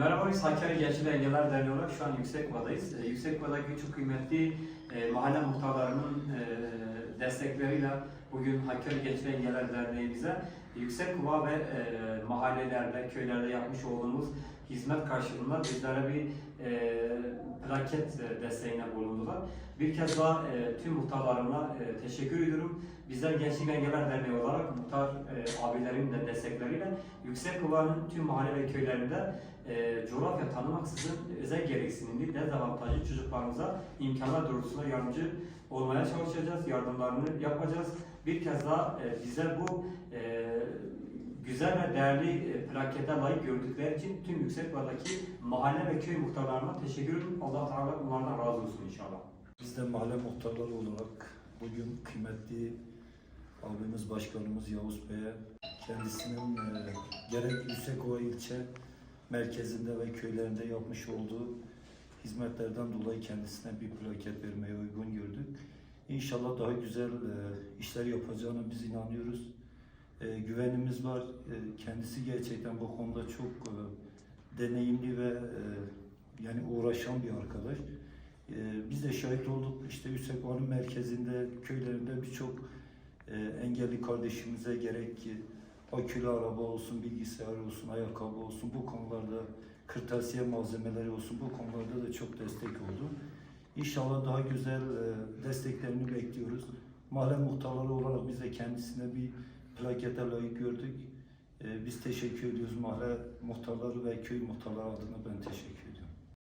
merhaba, biz Hakkari Gençlik Engeller Derneği olarak şu an Yüksekova'dayız. E, Yüksekova'daki çok kıymetli e, mahalle muhtarlarının e, destekleriyle bugün Hakkari Gençlik Engeller Derneği bize Yüksekova ve e, mahallelerde, köylerde yapmış olduğumuz hizmet karşılığında bizlere bir e, plaket e, desteğine bulundular. Bir kez daha e, tüm muhtarlarıma e, teşekkür ediyorum. Bizler Gençlik Engeller Derneği olarak muhtar e, abilerin de destekleriyle Yüksekova'nın tüm mahalle ve köylerinde e, coğrafya tanımaksızın özel gereksinimli dezavantajlı çocuklarımıza imkanlar doğrultusunda yardımcı olmaya çalışacağız, yardımlarını yapacağız. Bir kez daha e, bize bu e, güzel ve değerli e, plakete layık gördükleri için tüm Yüksekova'daki mahalle ve köy muhtarlarına teşekkür ederim. Allah Teala onlardan razı olsun inşallah. Biz de mahalle muhtarları olarak bugün kıymetli abimiz başkanımız Yavuz Bey'e kendisinin e, gerek Yüksekova ilçe merkezinde ve köylerinde yapmış olduğu hizmetlerden dolayı kendisine bir plaket vermeye uygun gördük. İnşallah daha güzel e, işler yapacağına biz inanıyoruz. E, güvenimiz var. E, kendisi gerçekten bu konuda çok deneyimli ve yani uğraşan bir arkadaş. Biz de şahit olduk. İşte Yüksekova'nın merkezinde, köylerinde birçok engelli kardeşimize gerek ki akülü araba olsun, bilgisayar olsun, ayakkabı olsun bu konularda kırtasiye malzemeleri olsun bu konularda da çok destek oldu. İnşallah daha güzel e, desteklerini bekliyoruz. Mahalle muhtarları olarak biz de kendisine bir plakete layık gördük. E, biz teşekkür ediyoruz mahalle muhtarları ve köy muhtarları adına ben teşekkür ediyorum.